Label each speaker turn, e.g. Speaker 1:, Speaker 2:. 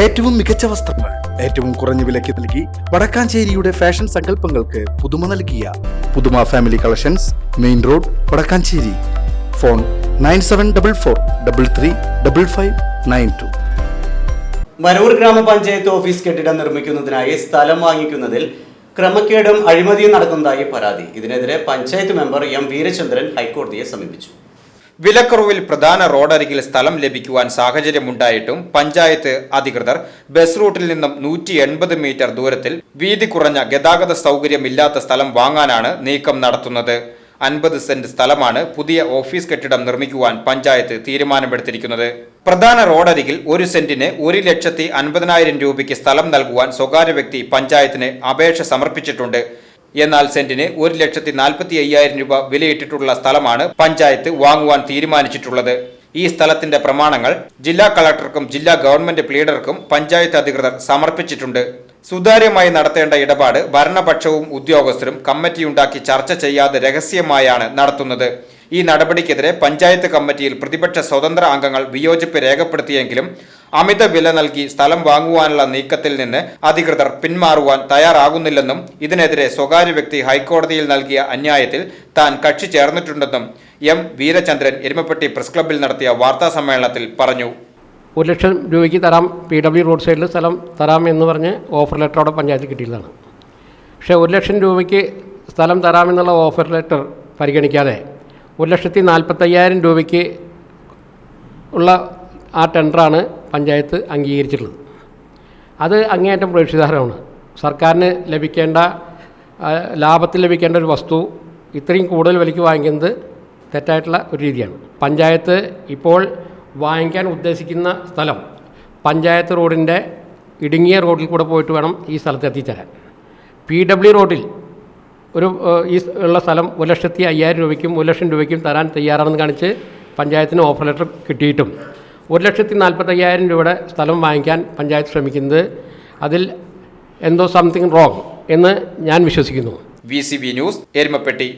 Speaker 1: ഏറ്റവും മികച്ച വസ്ത്രങ്ങൾ ഏറ്റവും കുറഞ്ഞ വിലയ്ക്ക് നൽകി വടക്കാഞ്ചേരിയുടെ ഫാഷൻ സങ്കല്പങ്ങൾക്ക് പുതുമ നൽകിയ Puthuma family collections main road Vadakkanchery. Phone nine seven double four double three double five nine two.
Speaker 2: Varoor grama panchayat office കെട്ടിടം നിർമ്മിക്കുന്നതിനായി സ്ഥലം വാങ്ങിക്കുന്നതിൽ ക്രമക്കേടും അഴിമതിയും നടക്കുന്നതായി പരാതി. ഇതിനെതിരെ പഞ്ചായത്ത് മെമ്പർ എം വീരചന്ദ്രൻ ഹൈക്കോടതിയെ സമീപിച്ചു.
Speaker 3: വിലക്കുറവിൽ പ്രധാന റോഡരികിൽ സ്ഥലം ലഭിക്കുവാൻ സാഹചര്യമുണ്ടായിട്ടും പഞ്ചായത്ത് അധികൃതർ ബസ് റൂട്ടിൽ നിന്നും നൂറ്റി എൺപത് മീറ്റർ ദൂരത്തിൽ വീതി കുറഞ്ഞ ഗതാഗത സൗകര്യമില്ലാത്ത സ്ഥലം വാങ്ങാനാണ് നീക്കം നടത്തുന്നത്. അൻപത് സെന്റ് സ്ഥലമാണ് പുതിയ ഓഫീസ് കെട്ടിടം നിർമ്മിക്കുവാൻ പഞ്ചായത്ത് തീരുമാനമെടുത്തിരിക്കുന്നത്. പ്രധാന റോഡരികിൽ ഒരു സെന്റിന് ഒരു ലക്ഷത്തി അൻപതിനായിരം രൂപയ്ക്ക് സ്ഥലം നൽകുവാൻ സ്വകാര്യ വ്യക്തി പഞ്ചായത്തിന് അപേക്ഷ സമർപ്പിച്ചിട്ടുണ്ട്. എന്നാൽ സെന്റിന് ഒരു ലക്ഷത്തി നാൽപ്പത്തി അയ്യായിരം രൂപ വിലയിട്ടിട്ടുള്ള സ്ഥലമാണ് പഞ്ചായത്ത് വാങ്ങുവാൻ തീരുമാനിച്ചിട്ടുള്ളത്. ഈ സ്ഥലത്തിന്റെ പ്രമാണങ്ങൾ ജില്ലാ കളക്ടർക്കും ജില്ലാ ഗവൺമെന്റ് പ്ലീഡർക്കും പഞ്ചായത്ത് അധികൃതർ സമർപ്പിച്ചിട്ടുണ്ട്. സുതാര്യമായി നടത്തേണ്ട ഇടപാട് ഭരണപക്ഷവും ഉദ്യോഗസ്ഥരും കമ്മിറ്റിയുണ്ടാക്കി ചർച്ച ചെയ്യാതെ രഹസ്യമായാണ് നടത്തുന്നത്. ഈ നടപടിക്കെതിരെ പഞ്ചായത്ത് കമ്മിറ്റിയിൽ പ്രതിപക്ഷ സ്വതന്ത്ര അംഗങ്ങൾ വിയോജിപ്പ് രേഖപ്പെടുത്തിയെങ്കിലും അമിത വില നൽകി സ്ഥലം വാങ്ങുവാനുള്ള നീക്കത്തിൽ നിന്ന് അധികൃതർ പിന്മാറുവാൻ തയ്യാറാകുന്നില്ലെന്നും ഇതിനെതിരെ സ്വകാര്യ വ്യക്തി ഹൈക്കോടതിയിൽ നൽകിയ അന്യായത്തിൽ താൻ കക്ഷി ചേർന്നിട്ടുണ്ടെന്നും എം വീരചന്ദ്രൻ എരുമപ്പെട്ടി പ്രസ് ക്ലബ്ബിൽ നടത്തിയ വാർത്താ സമ്മേളനത്തിൽ പറഞ്ഞു.
Speaker 4: ഒരു ലക്ഷം രൂപയ്ക്ക് തരാം പി ഡബ്ല്യു റോഡ് സൈഡിൽ സ്ഥലം തരാം എന്ന് പറഞ്ഞ് ഓഫർ ലെറ്റർ അവിടെ പഞ്ചായത്തിൽ കിട്ടിയതാണ്. പക്ഷേ ഒരു ലക്ഷം രൂപയ്ക്ക് സ്ഥലം തരാമെന്നുള്ള ഓഫർ ലെറ്റർ പരിഗണിക്കാതെ ഒരു ലക്ഷത്തി നാൽപ്പത്തയ്യായിരം രൂപയ്ക്ക് ഉള്ള ആ ടെൻഡറാണ് പഞ്ചായത്ത് അംഗീകരിച്ചിട്ടുള്ളത്. അത് അങ്ങേയറ്റം പ്രതീക്ഷിതാരമാണ് സർക്കാരിന് ലഭിക്കേണ്ട ലാഭത്തിൽ ലഭിക്കേണ്ട ഒരു വസ്തു ഇത്രയും കൂടുതൽ വിലയ്ക്ക് വാങ്ങിക്കുന്നത് തെറ്റായിട്ടുള്ള ഒരു രീതിയാണ്. പഞ്ചായത്ത് ഇപ്പോൾ വാങ്ങിക്കാൻ ഉദ്ദേശിക്കുന്ന സ്ഥലം പഞ്ചായത്ത് റോഡിന്റെ ഇടുങ്ങിയ റോഡിൽ കൂടെ പോയിട്ട് വേണം ഈ സ്ഥലത്ത് എത്തിച്ചേരാൻ. പി ഡബ്ല്യു റോഡിൽ ഒരു ഈ ഉള്ള സ്ഥലം ഒരു ലക്ഷത്തി അയ്യായിരം രൂപയ്ക്കും ഒരു ലക്ഷം രൂപയ്ക്കും തരാൻ തയ്യാറാണെന്ന് കാണിച്ച് പഞ്ചായത്തിന് ഓഫർ ലെറ്റർ കിട്ടിയിട്ടും ഒരു ലക്ഷത്തി നാൽപ്പത്തയ്യായിരം രൂപയുടെ സ്ഥലം വാങ്ങിക്കാൻ പഞ്ചായത്ത് ശ്രമിക്കുന്നത് അതിൽ എന്തോ സംതിങ് റോങ് എന്ന് ഞാൻ വിശ്വസിക്കുന്നു.
Speaker 3: V news Erumapetty.